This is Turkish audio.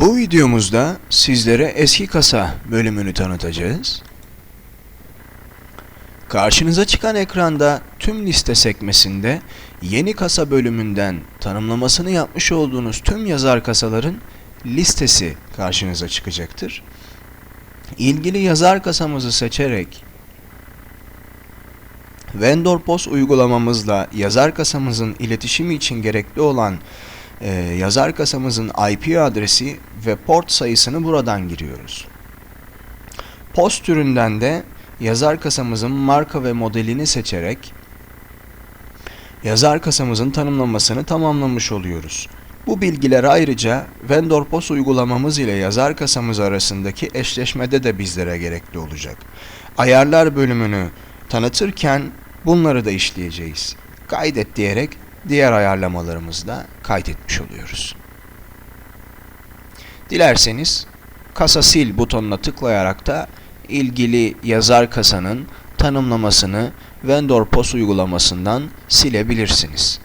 Bu videomuzda sizlere eski kasa bölümünü tanıtacağız. Karşınıza çıkan ekranda tüm liste sekmesinde yeni kasa bölümünden tanımlamasını yapmış olduğunuz tüm yazar kasaların listesi karşınıza çıkacaktır. İlgili yazar kasamızı seçerek Vendor POS uygulamamızla yazar kasamızın iletişimi için gerekli olan e, yazar kasamızın IP adresi ve port sayısını buradan giriyoruz. POS türünden de yazar kasamızın marka ve modelini seçerek yazar kasamızın tanımlamasını tamamlamış oluyoruz. Bu bilgiler ayrıca Vendor POS uygulamamız ile yazar kasamız arasındaki eşleşmede de bizlere gerekli olacak. Ayarlar bölümünü tanıtırken bunları da işleyeceğiz. Kaydet diyerek diğer ayarlamalarımızı da kaydetmiş oluyoruz. Dilerseniz kasa sil butonuna tıklayarak da ilgili yazar kasanın tanımlamasını Vendor POS uygulamasından silebilirsiniz.